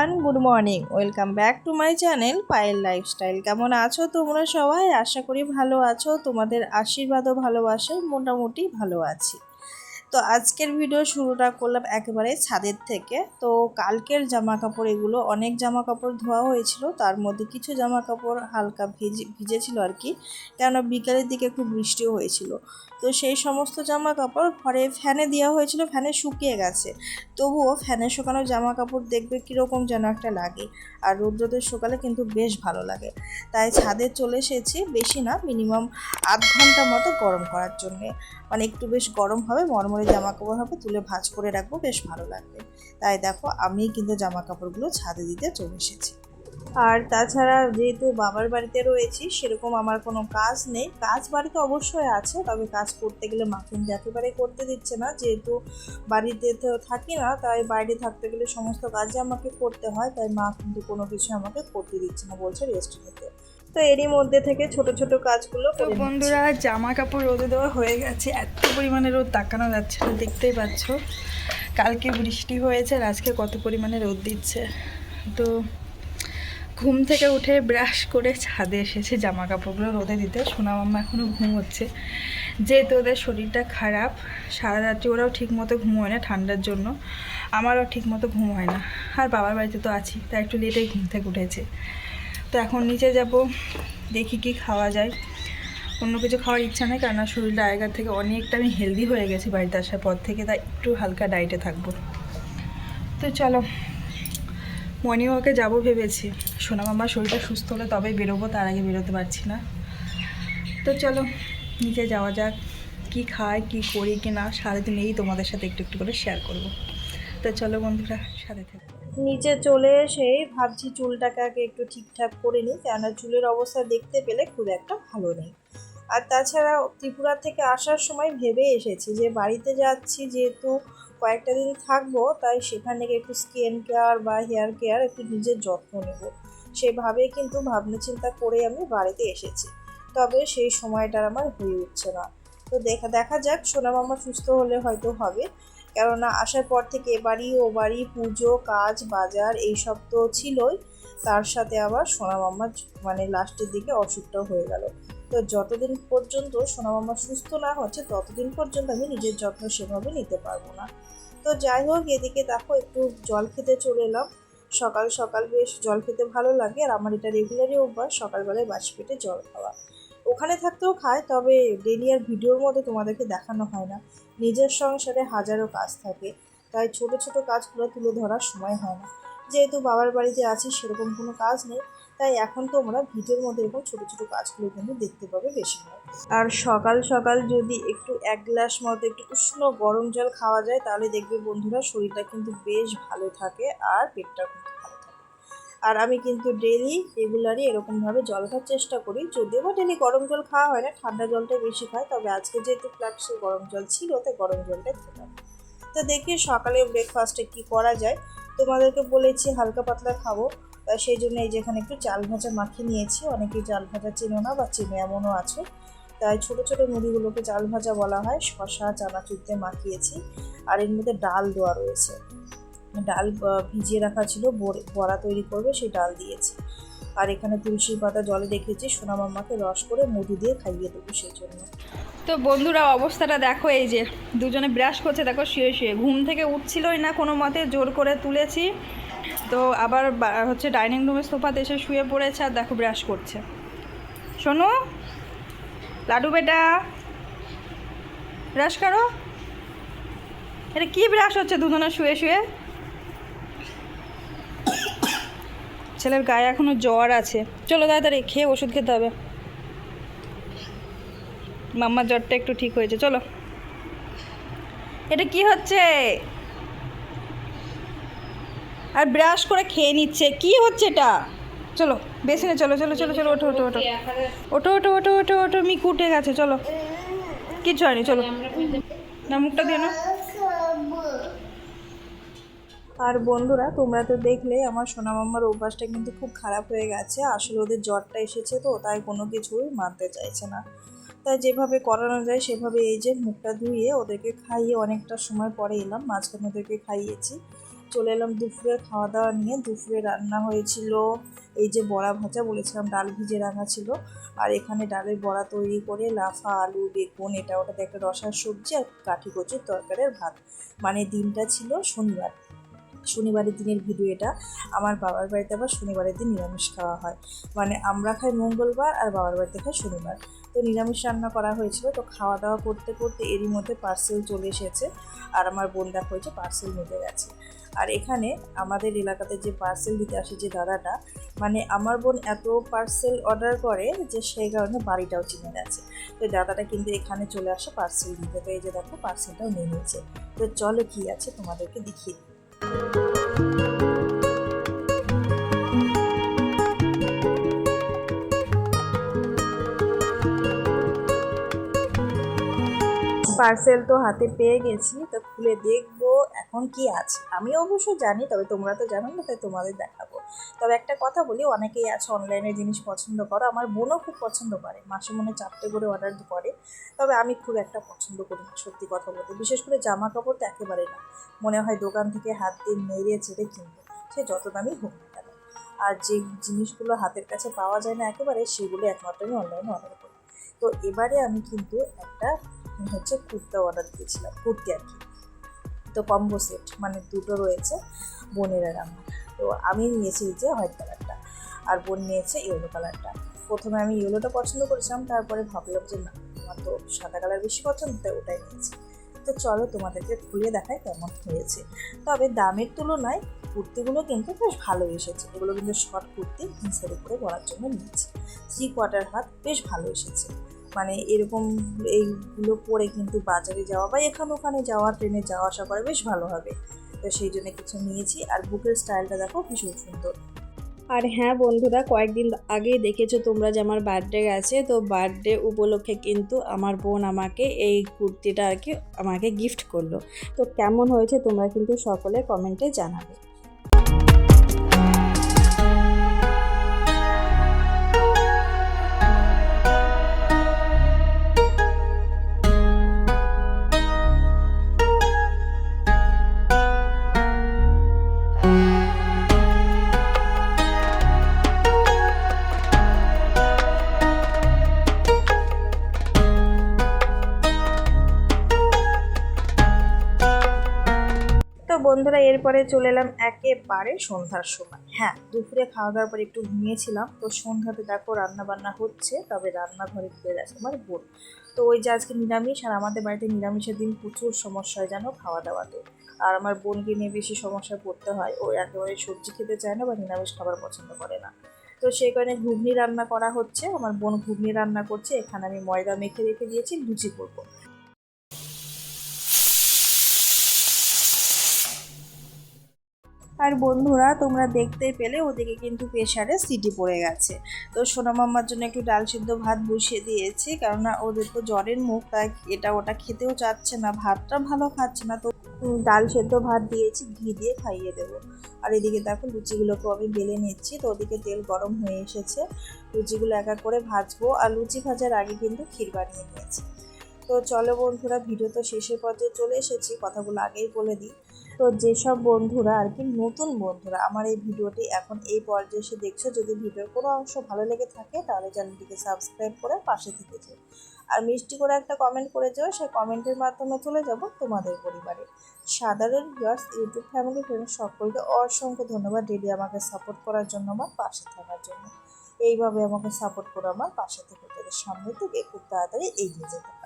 Everyone good morning welcome back to my channel Payel lifestyle কেমন আছো তোমরা সবাই? আশা করি ভালো আছো। তোমাদের আশীর্বাদও ভালোবাসে। মোটামুটি ভালো আছি। তো আজকের ভিডিও শুরুটা করলাম একেবারে ছাদের থেকে। তো কালকের জামা কাপড় এগুলো অনেক জামা কাপড় ধোয়া হয়েছিল, তার মধ্যে কিছু জামা কাপড় হালকা ভিজে, ভিজেছিল আর কি কেননা বিকালের দিকে একটু বৃষ্টিও হয়েছিল। তো সেই সমস্ত জামা কাপড় ঘরে ফ্যানে দেওয়া হয়েছিল, ফ্যানে শুকিয়ে গেছে। তবুও ফ্যানে শুকানো জামা কাপড় দেখবে কীরকম যেন একটা লাগে, আর রৌদ্রদের সকালে কিন্তু বেশ ভালো লাগে। তাই ছাদে চলে এসেছি, বেশি না মিনিমাম আধ ঘণ্টা মতো গরম করার জন্যে। মানে একটু বেশ গরম হবে, মরমরে জামা কাপড় হবে, তুলে ভাঁজ করে রাখব, বেশ ভালো লাগবে। তাই দেখো আমি কিন্তু জামা কাপড়গুলো ছাদে দিতে চলে এসেছি। আর তাছাড়া যেহেতু বাবার বাড়িতে রয়েছি, সেরকম আমার কোনো কাজ নেই। কাজ বাড়িতে অবশ্যই আছে, তবে কাজ করতে গেলে মা কিন্তু একেবারে করতে দিচ্ছে না, যেহেতু বাড়িতে তো থাকি না, তাই বাইরে থাকতে গেলে সমস্ত কাজই আমাকে করতে হয়, তাই মা কিন্তু কোনো কিছু আমাকে করতে দিচ্ছে না, বলছে রেস্ট নিতে। তো এরই মধ্যে থেকে ছোট ছোট কাজগুলো তো বন্ধুরা জামা কাপড় রোদে দেওয়া হয়ে গেছে। এত পরিমাণে রোদ তাকানো যাচ্ছে না দেখতেই পাচ্ছ। কালকে বৃষ্টি হয়েছে আর আজকে কত পরিমাণে রোদ দিচ্ছে। তো ঘুম থেকে উঠে ব্রাশ করে ছাদে এসেছে জামা কাপড়গুলো রোদে দিতে। সোনা মাম্মা এখনও ঘুম হচ্ছে যেহেতু ওদের শরীরটা খারাপ সারা রাত্রি ওরাও ঠিক মতো ঘুম হয় না ঠান্ডার জন্য। আমারও ঠিক মতো ঘুম হয় না। আর বাবার বাড়িতে তো আছি তাই একটু লেটেই ঘুম থেকে উঠেছে। তো এখন নিচে যাব, দেখি কি খাওয়া যায়। অন্য কিছু খাওয়ার ইচ্ছা নেই, কেননা শরীরটা আগেকার থেকে অনেকটা আমি হেলদি হয়ে গেছি, বাড়িতে আসার পর থেকে, তাই একটু হালকা ডায়েটে থাকব। তো চলো মর্নিং ওয়াকে যাব ভেবেছি। সোনা মামার শরীরটা সুস্থ হলে তবেই বেরোবো, তার আগে বেরোতে পারছি না। তো চলো, নিচে যাওয়া যাক, কি খাই, কি করি কি না সারাদিন এই তোমাদের সাথে একটু একটু করে শেয়ার করব। তো চলো বন্ধুরা, সাথে থেকে। নিচে চলে এসে ভাবছি চুলটাকে আগে একটু ঠিকঠাক করে নিই, কেননা চুলের অবস্থা দেখতে পেলে খুব একটা ভালো নেই। আর তাছাড়া ত্রিপুরা থেকে আসার সময় ভেবে এসেছি যে বাড়িতে যাচ্ছি, যেহেতু কয়েকটা দিন থাকব, তাই সেখানে একটু স্কিন কেয়ার বা হেয়ার কেয়ার একটু নিজের যত্ন নেব। সেভাবেই কিন্তু ভাবনা চিন্তা করে আমি বাড়িতে এসেছি। তবে সেই সময়টার আমার হয়ে উঠছে না। তো দেখা দেখা যাক সোনা মামা সুস্থ হলে হয়তো হবে। কেননা আসার পর থেকে বাড়ি ও বাড়ি, পুজো, কাজ, বাজার এইসব তো ছিলই। তার সাথে আবার সোনা মামার মানে লাস্টের দিকে অসুখটাও হয়ে গেল। তো যতদিন পর্যন্ত সোনা মামা সুস্থ না হচ্ছে, ততদিন পর্যন্ত আমি নিজের যত্ন সেভাবে নিতে পারব না। তো যাই হোক, এদিকে দেখো একটু জল খেতে চলে এলাম। সকাল সকাল বেশ জল খেতে ভালো লাগে, আর আমার এটা রেগুলারই অভ্যাস, সকালবেলায় বাসি পেটে জল খাওয়া। ওখানে থাকতেও খায়, তবে ডেলি আর ভিডিওর মধ্যে তোমাদেরকে দেখানো হয় না। নিজের সংসারে হাজারো কাজ থাকে, তাই ছোট ছোট কাজগুলো তুলে ধরার সময় হয় না। যেহেতু বাবার বাড়িতে আছি, সেরকম কোনো কাজ নেই, তাই এখন তোমরা ভিডিওর মধ্যে এরকম ছোটো ছোটো কাজগুলো কিন্তু দেখতে পাবে বেশি আর সকাল সকাল যদি একটু এক গ্লাস মতো একটু উষ্ণ গরম জল খাওয়া যায়, তাহলে দেখবে বন্ধুরা শরীরটা কিন্তু বেশ ভালো থাকে আর পেটটা কিন্তু ভালো আর আমি কিন্তু ডেলি রেগুলারই এরকমভাবে জল খাওয়ার চেষ্টা করি। যদিও বা ডেলি গরম জল খাওয়া হয় না, ঠান্ডা জলটাই বেশি খায় তবে আজকে যেহেতু ফ্ল্যাক্সে গরম জল ছিল, তাই গরম জলটাই খেলাম তো দেখি সকালে ব্রেকফাস্টে কি করা যায়। তোমাদেরকে বলেছি হালকা পাতলা খাব, তা সেই জন্য এই যেখানে একটু চাল ভাজা মাখিয়ে নিয়েছি। অনেকেই চাল ভাজা চেনো না বা চেনে এমনও আছে। তাই ছোটো ছোটো মুড়িগুলোকে চাল ভাজা বলা হয়। শশা চানাচুর দিয়ে মাখিয়েছি। আর এর মধ্যে ডাল দেওয়া রয়েছে। ডাল ভিজিয়ে রাখা ছিল, বড়- তৈরি করবে, সেই ডাল দিয়েছি। আর এখানে তুলসী পাতা জলে রেখেছি, সোনা মাম্মাকে রস করে মধু দিয়ে খাইয়ে দেবো সেই জন্য। তো বন্ধুরা, অবস্থাটা দেখো এই যে, দুজনে ব্রাশ করছে, দেখো শুয়ে শুয়ে। ঘুম থেকে উঠছিলই না কোনো মতে, জোর করে তুলেছি। তো আবার হচ্ছে ডাইনিং রুমের সোফাতে এসে শুয়ে পড়েছে আর দেখো ব্রাশ করছে। শোনো লাডু বেটা ব্রাশ করো। এটা কি ব্রাশ হচ্ছে দুজনে শুয়ে শুয়ে? ছেলের গায়ে এখনও জ্বর আছে। চলো তাড়াতাড়ি খেয়ে ওষুধ খেতে হবে। মাম্মার জ্বরটা একটু ঠিক হয়েছে, চলো। এটা কি হচ্ছে? আর ব্রাশ করে খেয়ে নিচ্ছে, কি হচ্ছে এটা? চলো, বেসিনে চলো চলো চলো চলো, ওঠো ওঠো ওঠো। ওঠো ওঠো ওঠো ওঠো ওঠো মিকু উঠে গেছে, চলো। কিছু হয়নি, চলো। না, মুখটা দিয়ে না আর বন্ধুরা, তোমরা তো দেখলে আমার সোনা মাম্মার অভ্যাসটা কিন্তু খুব খারাপ হয়ে গেছে। আসলে ওদের জ্বরটা এসেছে তো, তাই কোনো কিছুই মানতে চাইছে না। তাই যেভাবে করানো যায়, সেভাবে এই যে মুখটা ধুয়ে ওদেরকে খাইয়ে অনেকটা সময় পরে এলাম, মাঝখানে ওদেরকে খাইয়েছি। চলে এলাম দুপুরে খাওয়া দাওয়া নিয়ে। দুপুরে রান্না হয়েছিল এই যে বড়া ভাজা, বলেছিলাম ডাল ভিজে রাখা ছিল। আর এখানে ডালের বড়া তৈরি করে লাফা, আলু, বেগুন, এটা ওটাতে একটা রসার সবজি আর কাঠি কচুর তরকারির ভাত। মানে দিনটা ছিল শনিবার। শনিবারের দিনের ভিডিও এটা। আমার বাবার বাড়িতে আবার শনিবারের দিন নিরামিষ খাওয়া হয়। মানে আমরা খাই মঙ্গলবার আর বাবার বাড়িতে খাই শনিবার। তো নিরামিষ রান্না করা হয়েছিল। তো খাওয়া দাওয়া করতে করতে এরই মধ্যে পার্সেল চলে এসেছে। আর আমার বোন দেখা হয়েছে পার্সেল নিতে গেছে। আর এখানে আমাদের এলাকাতে যে পার্সেল দিতে আসে যে দাদাটা মানে আমার বোন এত পার্সেল অর্ডার করে যে সেই কারণে বাড়িটাও চিনে গেছে। তো দাদাটা কিন্তু এখানে চলে আসে পার্সেল দিতে। তো এই যে দেখো পার্সেলটাও নিয়ে নিয়েছে। তো চলো কি আছে তোমাদেরকে দেখিয়ে দিই। পার্সেল তো হাতে পেয়ে গেছি, তো খুলে দেখব এখন কি আছে। আমি অবশ্য জানি, তবে তোমরা তো জানো না তাই তোমাদের দেখাবো। তবে একটা কথা বলি, অনেকেই আছে অনলাইনে জিনিস পছন্দ করো, আমার বোনও খুব পছন্দ করে, মাসে মনে চারটে করে অর্ডার করে, তবে আমি খুব একটা পছন্দ করি না, সত্যি কথা বলতে। বিশেষ করে জামা কাপড় তো একেবারে না, মনে হয় দোকান থেকে হাত দিয়ে মেরে চেড়ে কিনবো, সে যত দামি হোক না কেন। আর যে জিনিসগুলো হাতের কাছে পাওয়া যায় না একেবারে, সেগুলো একমাত্র আমি অনলাইনে অর্ডার করি। তো এবারে আমি কিন্তু একটা হচ্ছে কুর্তা অর্ডার দিয়েছিলাম, কুর্তি আর কি। তো কম্বো সেট মানে দুটো রয়েছে বোনের আমার তো আমি নিয়েছি যে হোয়াইট কালারটা আর বোন নিয়েছে ইয়েলো কালারটা প্রথমে আমি ইয়েলোটা পছন্দ করেছিলাম, তারপরে ভাবলাম যে না, আমার তো সাদা কালার বেশি পছন্দ, তাই ওটাই নিয়েছি। তো চলো তোমাদেরকে খুলে দেখায় কেমন হয়েছে। তবে দামের তুলনায় কুর্তিগুলো কিন্তু বেশ ভালো এসেছে। এগুলো কিন্তু শর্ট কুর্তি জিন্সের উপরে পরার জন্য নিয়েছি। থ্রি কোয়ার্টার হাত বেশ ভালো এসেছে। মানে এরকম এইগুলো পরে কিন্তু বাজারে যাওয়া বা এখানে ওখানে যাওয়া, ট্রেনে যাওয়া আসা করে বেশ ভালো হবে। তো সেই জন্য কিছু নিয়েছি। আর বুকের স্টাইলটা দেখো ভীষণ সুন্দর। আর হ্যাঁ বন্ধুরা, কয়েকদিন আগেই দেখেছ তোমরা যে আমার বার্থডে গেছে তো বার্থডে উপলক্ষে কিন্তু আমার বোন আমাকে এই কুর্তিটা আর কি আমাকে গিফট করল। তো কেমন হয়েছে তোমরা কিন্তু সকলে কমেন্টে জানাবে। বন্ধুরা, এরপরে চলে এলাম একেবারে সন্ধ্যার সময়। হ্যাঁ দুপুরে খাওয়া দাওয়ার পরে একটু ঘুমিয়েছিলাম। তো সন্ধ্যাতে দেখো রান্না বান্না হচ্ছে, তবে রান্নাঘরে ঘুরে গেছে আমার বোন। তো ওই যে আজকে নিরামিষ, আর আমাদের বাড়িতে নিরামিষের দিন প্রচুর সমস্যা হয় জানো খাওয়া দাওয়াতে আর আমার বোনকে নিয়ে বেশি সমস্যায় পড়তে হয়। ও একেবারে সবজি খেতে চায় না বা নিরামিষ খাবার পছন্দ করে না। তো সেই কারণে ঘুগনি রান্না করা হচ্ছে। আমার বোন ঘুগনি রান্না করছে। এখানে আমি ময়দা মেখে রেখে দিয়েছি, লুচি করব। আর বন্ধুরা, তোমরা দেখতে পেলে ওদিকে কিন্তু প্রেশারে সিটি পড়ে গেছে। তো সোনা মাম্মার জন্য একটু ডাল সিদ্ধ ভাত বসিয়ে দিয়েছি, কেননা ওদের তো জ্বরের মুখ, তাই এটা ওটা খেতেও চাচ্ছে না, ভাতটা ভালো খাচ্ছে না, তো ডাল সেদ্ধ ভাত দিয়েছি, ঘি দিয়ে খাইয়ে দেবো। আর এদিকে দেখো লুচিগুলোকে আমি বেলে নিচ্ছি, তো ওদিকে তেল গরম হয়ে এসেছে। লুচিগুলো এক এক করে ভাজবো, আর লুচি ভাজার আগে কিন্তু ক্ষীর বানিয়ে নিয়েছি। তো চলো বন্ধুরা ভিডিও তো শেষের পর্যায়ে চলে এসেছি, কথাগুলো আগেই বলে দিই। তো যেসব বন্ধুরা আর কি নতুন বন্ধুরা আমার এই ভিডিওটি এখন এই পর্যায়ে এসে দেখছ, যদি ভিডিওর কোনো অংশ ভালো লেগে থাকে তাহলে চ্যানেলটিকে সাবস্ক্রাইব করে পাশে থেকে যেও। আর মিষ্টি করে একটা কমেন্ট করে যাও, সেই কমেন্টের মাধ্যমে চলে যাব তোমাদের পরিবারে। সাধারণ ভিউয়ার্স ইউটিউব ফ্যামিলি ফ্রেন্ড সকলকে অসংখ্য ধন্যবাদ ডেলি আমাকে সাপোর্ট করার জন্য, আমার পাশে থাকার জন্য। এইভাবে আমাকে সাপোর্ট করে আমার পাশে থেকে তাদের সামনে থেকে খুব তাড়াতাড়ি এগিয়ে যেতে।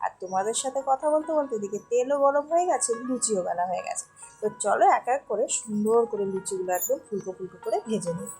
আর তোমাদের সাথে কথা বলতে বলতে এদিকে তেলও গরম হয়ে গেছে, লুচিও বেলা হয়ে গেছে। তো চলো এক এক করে সুন্দর করে লুচিগুলো একদম ফুলকো ফুলকো করে ভেজে নিই।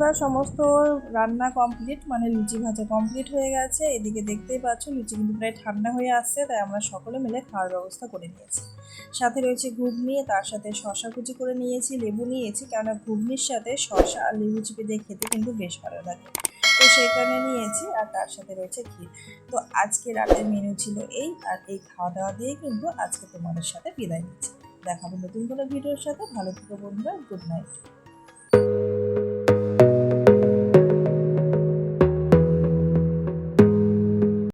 বন্ধুরা সমস্ত রান্না কমপ্লিট মানে লুচি ভাজা কমপ্লিট হয়ে গেছে। এদিকে দেখতেই পাচ্ছ, লুচি কিন্তু প্রায় ঠান্ডা হয়ে আসছে, তাই আমরা সকলে মিলে খাওয়ার ব্যবস্থা করে নিয়েছি। সাথে রয়েছে ঘুগনি, তার সাথে শশা কুচি করে নিয়েছি, লেবু নিয়েছি, কেননা ঘুগনির সাথে শশা আর লেবু চিপে দিয়ে খেতে কিন্তু বেশ ভালো লাগে। তো কারণে নিয়েছি, আর তার সাথে রয়েছে ক্ষীর। তো আজকে রাতের মেনু ছিল এই, আর এই খাওয়া দাওয়া দিয়ে কিন্তু আজকে তোমাদের সাথে বিদায় নিচ্ছি। দেখাবো নতুন কোনো ভিডিওর সাথে। ভালো থেকো বন্ধুরা গুড নাইট